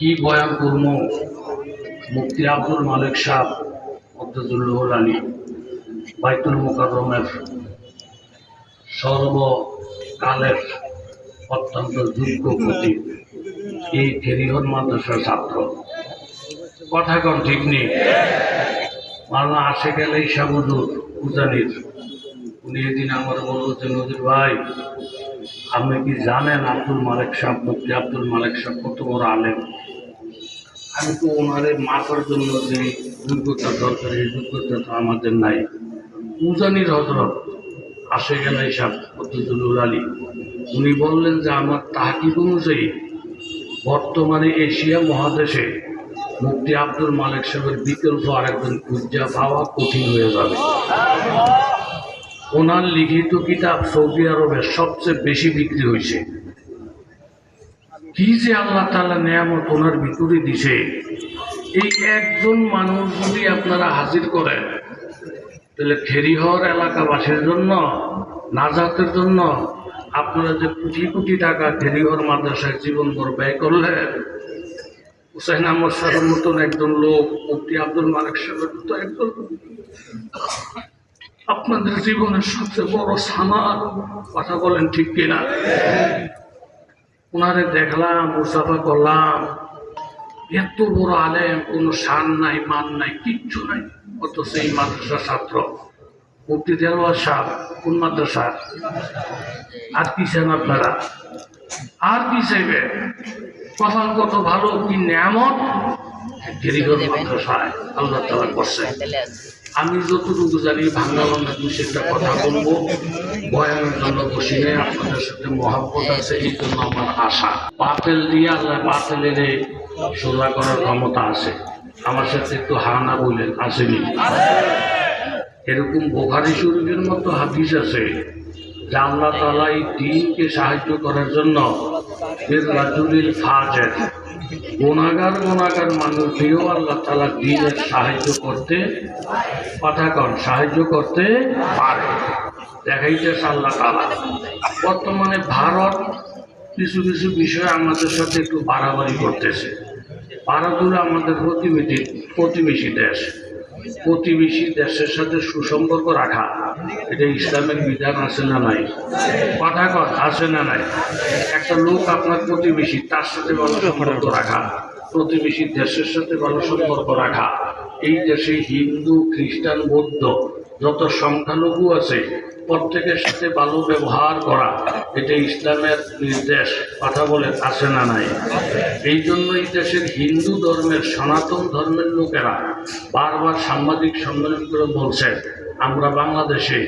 কি বয়ান করব মুফতি আব্দুল মালিক সাহ আলী বাইতুল মোকাররমের সর্বকালের অত্যন্ত যোগ্য প্রতীক এই খেরিহর মাদ্রাসার ছাত্র। কথা কন, ঠিক নেই। মাল্লা আসে গেলেই সাবুদুর উজানির উনি এদিন আমার বলল যে নদীর ভাই, আপনি কি জানেন আব্দুল মালিক সাহেব মুক্তি আব্দুল মালিক সাহেব কত বড় আলেম? আমি তো ওনারে মাপার জন্য যে যোগ্যতা দরকার, এই যোগ্যতা তো আমাদের নাই। উজানির হজরত আসে গেলে সাহেব ফতুল আলী, উনি বললেন যে আমার তাহাকিব অনুযায়ী বর্তমানে এশিয়া মহাদেশে মুক্তি আব্দুল মালিক সাহেবের বিকল্প আরেকজন খুঁজা পাওয়া কঠিন হয়ে যাবে। ওনার লিখিত কিতাব সৌদি আরবে সবচেয়ে বেশি বিক্রি হয়েছে। কি যে আল্লাহ তালা নিয়ামত ওনার ভিতরে দিছে, এই একজন মানুষ যদি আপনারা হাজির করেন, তাহলে খেরিহর এলাকাবাসীর জন্য, নাজাতের জন্য আপনারা যে কোটি কোটি টাকা খেরিহর মাদ্রাসায় জীবনভর ব্যয় করলেন, হুসাইন আহমদ সাহেবের মতন একজন লোক, মুফতি আব্দুল মালিক সাহেবের মতো একজন আপনাদের জীবনের সবচেয়ে বড় সামার, কথা বলেন ঠিক কিনা? ওনারে দেখলাম মুসাফা করলাম। এত বড় আলেম, কোনো শান নাই, মান নাই, কিচ্ছু নাই। অথচ এই মাদ্রাসার ছাত্র। মুক্তি দেওয়ার সাহ কোন মাদ্রাসার আর কি চান আপনারা? আর কি চাইবে? কথা কত ভালো, কি নিয়ামত? গিরিগর মাদ্রাসায়, আল্লাহ তালা করছে। আমি যতটুকু জানি, বাংলা বাংলা দু একটা কথা বলব। বয়ানের জন্য বসি নেই, আপনাদের সাথে মহাব্বত আছে, এই জন্য আমার আশা। পাতেল দিয়ে আল্লাহ পাতেলের সোজা করার ক্ষমতা আছে। আমার সাথে একটু হানা বললেন আসেনি। এরকম বোখারি শরীফের মতো হাদিস আছে, যে আল্লাহ তালা এই দিনকে সাহায্য করার জন্য ফাজের গুণাগার গোনাগার মানুষকেও আল্লাহ তালা দিনের সাহায্য করতে কথা কন সাহায্য করতে পারে। দেখাইতেছে আল্লাহ তালা বর্তমানে ভারত কিছু কিছু বিষয় আমাদের সাথে একটু বাড়াবাড়ি করতেছে। ভারত হলো আমাদের প্রতিবেশী প্রতিবেশী দেশ। প্রতিবেশী দেশের সাথে সুসম্পর্ক রাখা, এটা ইসলামের বিধান আছে না নাই? কথা কর আছে না নাই? একটা লোক আপনার প্রতিবেশী, তার সাথে ভালো সম্পর্ক রাখা, প্রতিবেশী দেশের সাথে ভালো সম্পর্ক রাখা, এই দেশে হিন্দু, খ্রিস্টান, বৌদ্ধ যত সংখ্যালঘু আছে প্রত্যেকের সাথে ভালো ব্যবহার করা, এটা ইসলামের নির্দেশ, কথা বলে আছে না নাই। এই জন্য এই দেশের হিন্দু ধর্মের সনাতন ধর্মের লোকেরা বারবার সাংবাদিক সম্মেলন করে বলছেন আমরা বাংলাদেশে,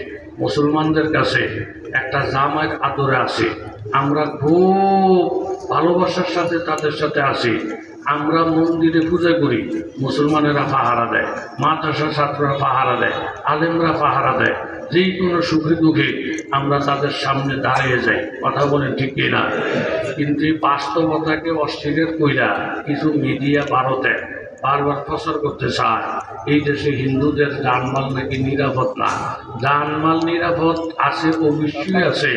মুসলমানদের কাছে একটা জামায়াত আদরে আছি, আমরা খুব ভালোবাসার সাথে তাদের সাথে আছি, আমরা মন্দিরে পূজা করি, মুসলমানেরা পাহারা দেয়, মাদ্রাসার ছাত্ররা পাহারা দেয়, আলেমরা পাহারা দেয়। যেই কোনো সুখে দুঃখে আমরা তাদের সামনে দাঁড়িয়ে যাই। কথা বলে ঠিক কিনা? কিন্তু এই বাস্তবতাকে অস্বীকার কইরা কিছু মিডিয়া ভারতে বারবার প্রচার করতে চায়। এই দেশে হিন্দুদের জানমাল নাকি নিরাপদ না? জানমাল নিরাপদ আছে অবশ্যই আছে।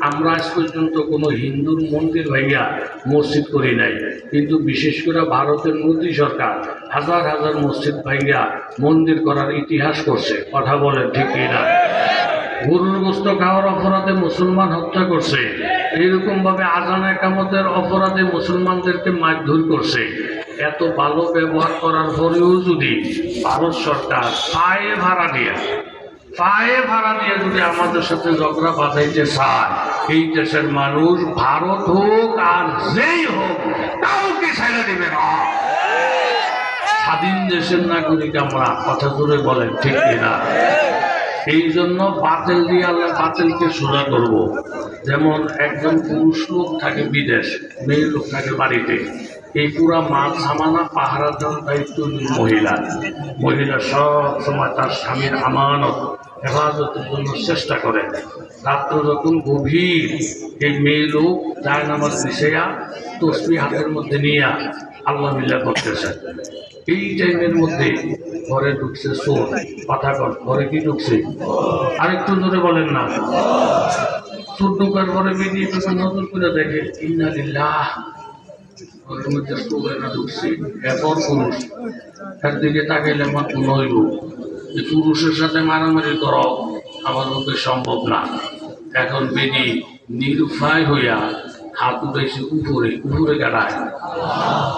আমরা আজ পর্যন্ত কোনো হিন্দুর মন্দির ভাইয়া মসজিদ করি নাই। কিন্তু বিশেষ করে ভারতের মোদী সরকার হাজার হাজার মসজিদ ভাইয়া মন্দির করার ইতিহাস করছে। কথা বলে ঠিক না গরুর গোস্ত খাওয়ার অপরাধে মুসলমান হত্যা করছে। এইরকম ভাবে আজান একামতের অপরাধে মুসলমানদেরকে মারধর করছে। এত ভালো ব্যবহার করার পরেও যদি ভারত সরকার পায়ে ভাড়া দিয়ে, পায়ে ভাড়া দিয়ে যদি আমাদের সাথে ঝগড়া বাঁধাইতে চায়, এই দেশের মানুষ ভারত হোক আর যেই হোক, কাউকে ছেড়ে দেবে না। স্বাধীন দেশের নাগরিক আমরা, কথা জোরে বলেন, ঠিক কিনা? এই জন্য বাতিল দিয়ে আল্লাহ বাতিলকে সোজা করব। যেমন একজন পুরুষ লোক থাকে বিদেশ, মেয়ে লোক থাকে বাড়িতে। এই পুরা মাল সামানা পাহারা দেওয়ার দায়িত্ব মহিলা। মহিলা সব সময় তার স্বামীর আমানত হেফাজতের জন্য চেষ্টা করে। রাত্র যখন গভীর, এই মেয়ে লোক যায় নামাজ মিশিয়া তসমি হাতের মধ্যে নিয়ে আল্লাহ মিল্লা করতেছে। এই টাইমের মধ্যে ঘরে ঢুকছে চোর কথা ঘরে কি ঢুকছে? আরেকটু জোরে বলেন না। চোর ঢুকার পরে বেরিয়ে তুমি নজর করে দেখে, ইন্না লিল্লাহ ওর মধ্যে না এরপর পুরুষ। তার দিকে তাকাইলে আমার মনে হইব যে পুরুষের সাথে মারামারি করো আমার পক্ষে সম্ভব না। এখন বেদি নিরুপায় হইয়া হাত উঠেছে উপরে উপরে গাড়ায়।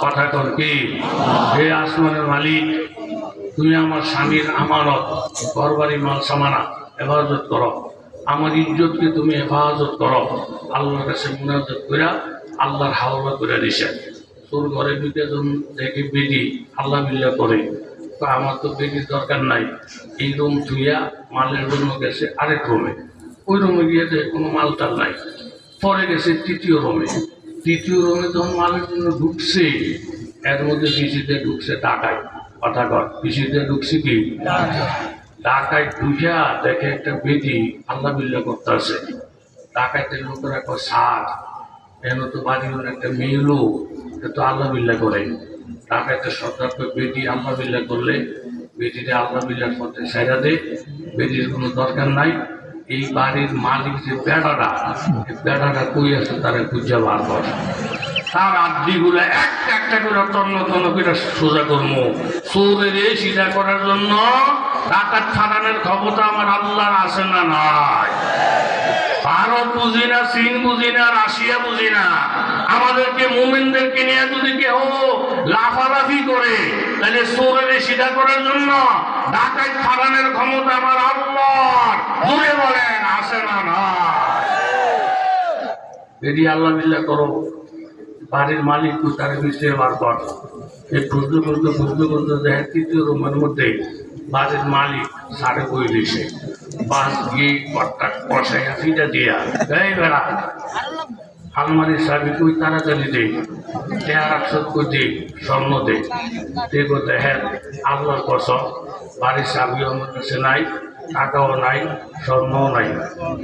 কথা কর কি? হে আসমানের মালিক, তুমি আমার স্বামীর আমানত, ঘরবাড়ি মাল সামানা হেফাজত করো। আমার ইজ্জতকে তুমি হেফাজত করো। আল্লাহর কাছে মুনাজত কইরা আল্লাহর হাওলা করে দিছে। তোর ঘরে যখন দেখি বেদি আল্লাহ বিল্লা করে। তো আমার তো বেদির দরকার নাই। এই রুম ধুইয়া মালের জন্য গেছে আরেক রুমে। ওই রুমে গিয়ে দেখে কোনো মাল টাল নাই। পরে গেছে তৃতীয় রুমে। তৃতীয় রুমে যখন মালের জন্য ঢুকছে, এর মধ্যে পিসিতে ঢুকছে টাকায়। কথা কর পিসিতে ঢুকছে কি? টাকায় ঢুকিয়া দেখে একটা বেদি আল্লাহ বিল্লা করতে আছে ঢাকাইতে লোকেরা কয় সার এন তো বাড়ির একটা মেয়ে লোক তো আল্লাহ বিল্লা করে। ঢাকাইতে সরকার কয় বেদি আল্লাহ বিল্লা করলে বেদিটা আল্লাহ বিল্লার পথে সেরা দে বেদির কোনো দরকার নাই। এই বাড়ির মালিক যে বেড়াটা এই বেড়াটা কই আছে তারা খুঁজে বার কর। তার একটা করে তন্ন তন্ন করে সোজা এই সিধা করার জন্য থানানের ক্ষমতা আমার আল্লাহর আছে না নাই। ভারত বুঝি না, চীন বুঝি না, রাশিয়া বুঝি না। আমাদেরকে, মোমেনদেরকে নিয়ে যদি কেউ লাফালাফি করে, তাহলে সোরের সিধা করার জন্য ডাকাত থানানের ক্ষমতা আমার আল্লাহর। জুড়ে না। আল্লাহ বিল্লাহ করো, বাড়ির মালিক তো তার বার কর। এই খুঁজতে খুঁজতে খুঁজতে খুঁজতে দেখে তৃতীয় রুমের মধ্যে বাড়ির মালিক সাড়ে বই দিছে। বাস গিয়ে কট্টা কষাইয়া ফিটা দিয়া, এই বেড়া আলমারির চাবি কই তাড়াতাড়ি দে, চেহারা রাখছত কই দে, স্বর্ণ দে। বলতে হ্যাঁ আল্লাহর কসম, বাড়ির চাবিও আমার কাছে নাই। টাকাও নাই স্বর্ণও নাই।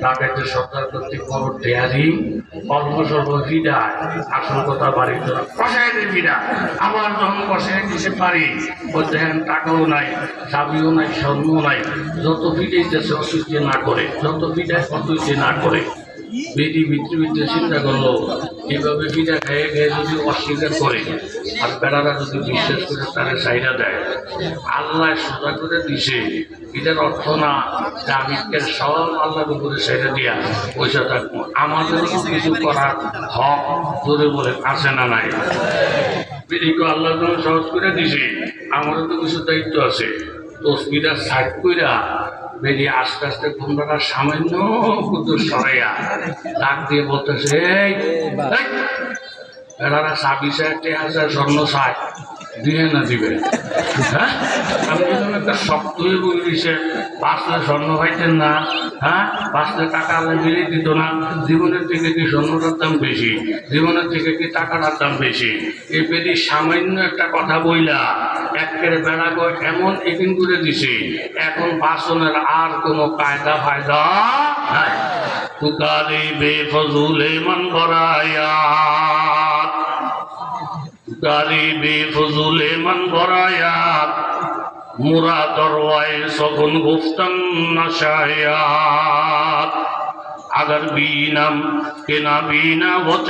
টাকাতে সরকার কর্তৃক কোনো ডেয়ারি, অল্প স্বল্প ফিডায় আসল কথা বাড়ির জন্য কষায় ফিডা আবার যখন কষায় দিতে পারি। বলতে হ্যাঁ টাকাও নাই চাবিও নাই স্বর্ণও নাই। যত ফিডাইতেছে অসুস্থ না করে, যত ফিটায় অসুস্থ না করে। ভিতরে ভিতরে চিন্তা করল এইভাবে পিঠা খেয়ে খেয়ে যদি অস্বীকার করে, আর বেড়ারা যদি বিশ্বাস করে, তারা চাহিদা দেয়। আল্লাহ সোজা করে দিছে। এটার অর্থ না যে আমি সব আল্লাহর উপরে ছেড়ে দিয়া পয়সা থাকব। আমাদেরও তো কিছু করার হক জোরে বলে আছে না নাই? বেদিকে আল্লাহ সহজ করে দিছে। আমারও তো কিছু দায়িত্ব আছে। তো স্পিডা সাইড কইরা বেরিয়ে আস্তে আস্তে কুমড়াটা সামান্য কুতুর সরাইয়া ডাক দিয়ে বলতেছে বেড়ারা ছাব্বিশে হাজার স্বর্ণ চায়। দিয়ে না দিবে হ্যাঁ? আমি যখন একটা পাঁচটা স্বর্ণ পাইতেন না হ্যাঁ? পাঁচটা টাকা আল্লাহ মিলিয়ে দিত না। জীবনের থেকে কি স্বর্ণটার দাম বেশি? জীবনের থেকে কি টাকাটার দাম বেশি? এই পেরি সামান্য একটা কথা বইলা, একের বেড়া গো এমন এদিন করে দিছে, এখন বাসনের আর কোনো কায়দা ফায়দা নাই। তুকারে বেফজুলে মন ভরায়াত গালি বে ফজুলে মান মুরা দরওয়ায় সগুন গুফতন নশায়াত আগর বিনাম কেনা বিনা ও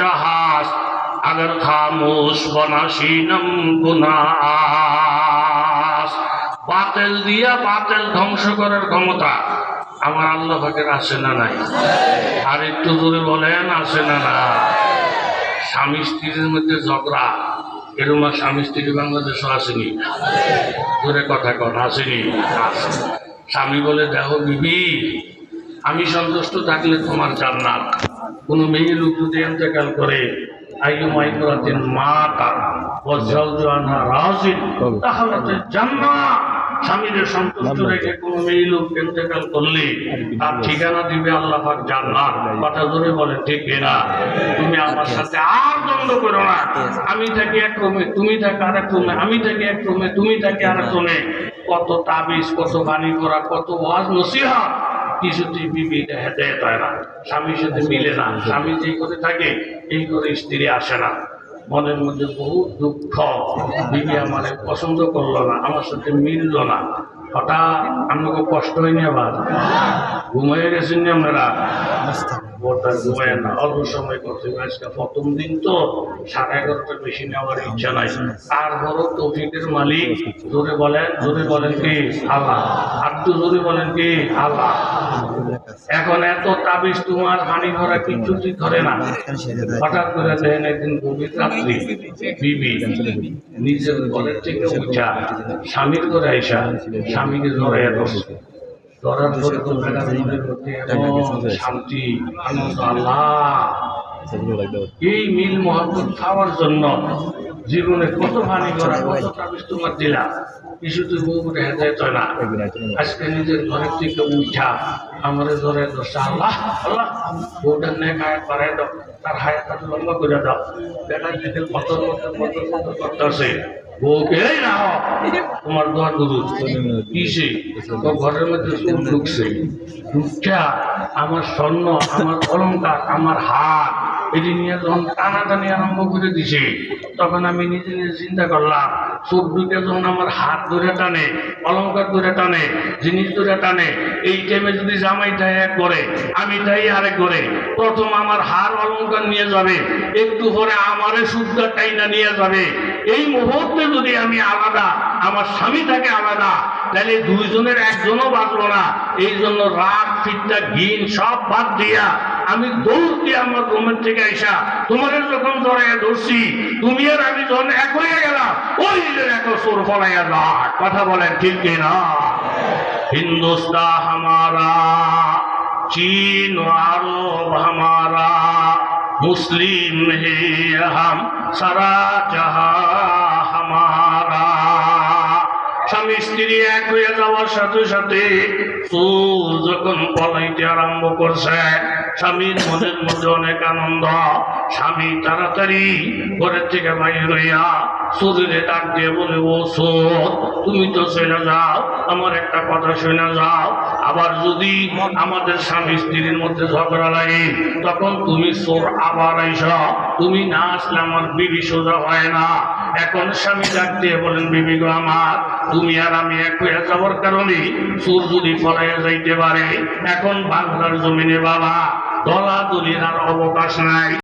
আগর খামোশ বনাশিনম গুনাস পাতেল দিয়া পাতেল ধ্বংস করার ক্ষমতা আমার আল্লাহ পাকের আছে না নাই? আর একটু দূরে বলেন, আছে না না স্বামী স্ত্রীর মধ্যে ঝগড়া এরকম আর স্বামী স্ত্রী বাংলাদেশও আসেনি। ধরে কথা কন, আসেনি। স্বামী বলে দেহ বিবি, আমি সন্তুষ্ট থাকলে তোমার জান্নাত। কোনো মেয়ে লোক যদি এতেকাল করে আইয়ু মাইকরাতেন মা তার জল জোয়ানা রাজিন তাহলে তো জান্নাত। স্বামীদের সন্তুষ্ট রেখে কোনো মেয়ে লোক এতেকাল করলে তার ঠিকানা দিবে আল্লাহ পাক জান্নাত। কথা ধরে বলে ঠিক না তুমি আমার সাথে আর দ্বন্দ্ব করো না। আমি থাকি এক রুমে তুমি থাকি আর এক রুমে আমি থাকি এক রুমে তুমি থাকি আর এক রুমে কত তাবিজ কত বাণী করা কত ওয়াজ নসিহত কিছুতেই বিবি হেদায়ত হয় না। স্বামীর সাথে মিলে না। স্বামী যেই করে থাকে এই করে স্ত্রী আসে না। মনের মধ্যে বহু দুঃখ। বিবি আমার পছন্দ করল না, আমার সাথে মিললো না। হঠাৎ আমাকে কষ্ট হয়নি আবার। ঘুমিয়ে গেছেন নি আপনারা? ওটা ঘুমায় না। অল্প সময় করতে। আজকে প্রথম দিন তো সাড়ে এগারোটার বেশি নেওয়ার ইচ্ছা নাই। আর বড় তৌফিকের মালিক, জোরে বলেন জোরে বলেন কি? আল্লাহ। আর তো জোরে বলেন কি? আল্লাহ। এখন এত তাবিজ তোমার হানি ভরা কিচ্ছুটি ধরে না। হঠাৎ করে দেখেন একদিন গভীর রাত্রি, বিবি নিজের ঘরের থেকে উঠা, স্বামীর ঘরে আইসা স্বামীকে জড়াইয়া ধরছে ধরার পরে শান্তি, আনন্দ, আল্লাহ। এই মিল মহব্বত খাওয়ার জন্য জীবনে কত হানি করা কত তাবিজ তোমার দিলা কিছু তুই বউ হেদায়ত হয় না। আজকে নিজের ঘরের থেকে উঠা আমার ধরে দোষা আল্লাহ আল্লাহ বউটার নেক হায়াত বাড়াই দাও। তার হায়াত লম্বা করে দাও। বেটা দিকে মতো কত কত করতেছে। বউকে এই না তোমার দোয়া গুরু কিসে তো ঘরের মধ্যে চুল ঢুকছে। ঢুকছা আমার স্বর্ণ আমার অলংকার আমার হাত এটি নিয়ে যখন টানাটানি আরম্ভ করে দিছে, তখন আমি নিজে নিজে চিন্তা করলাম চোখ দুইটা যখন আমার হাত ধরে টানে, অলংকার ধরে টানে, জিনিস ধরে টানে, এই টাইমে যদি জামাইটাই এক করে, আমি তাই আরেক করে, প্রথম আমার হার অলংকার নিয়ে যাবে, একটু পরে আমারে শুদ্ধ টাইনা নিয়ে যাবে। এই মুহূর্তে যদি আমি আলাদা, আমার স্বামী থাকে আলাদা, তাহলে দুইজনের একজনও বাঁচলো না। এই জন্য রাগ ফিটটা ঘিন সব বাদ দিয়া আমি দৌড় দিয়ে আমার রুমের থেকে আইসা তোমাদের যখন জড়াইয়া ধরছি, তুমি আর আমি যখন এক হয়ে গেলাম, ওই এক সোর ফলাইয়া না কথা বলেন ঠিক না হিন্দুস্তা হামারা, চীন আরব হামারা, মুসলিম হে হাম সারা জাহা হামারা। স্বামী স্ত্রী এক হয়ে যাওয়ার সাথে সাথে চুল যখন পলাইতে আরম্ভ করছে স্বামীর মনের মধ্যে অনেক আনন্দ। স্বামী তাড়াতাড়ি ঘরের থেকে বাইর হইয়া শরীরে ডাক দিয়ে বলে, ও সোর তুমি তো চলে যাও, আমার একটা কথা শুনে যাও। আবার যদি আমাদের স্বামী স্ত্রীর মধ্যে ঝগড়া লাগে, তখন তুমি সোর আবার আইস। তুমি না আসলে আমার বিবি সোজা হয় না। এখন স্বামী ডাক দিয়ে বলেন, বিবি গো আমার, তুমি আর আমি এক হয়ে যাওয়ার কারণে সুর যদি ফলাইয়া যাইতে পারে, এখন বাংলার জমিনে বাবা দলাদলির আর অবকাশ নাই।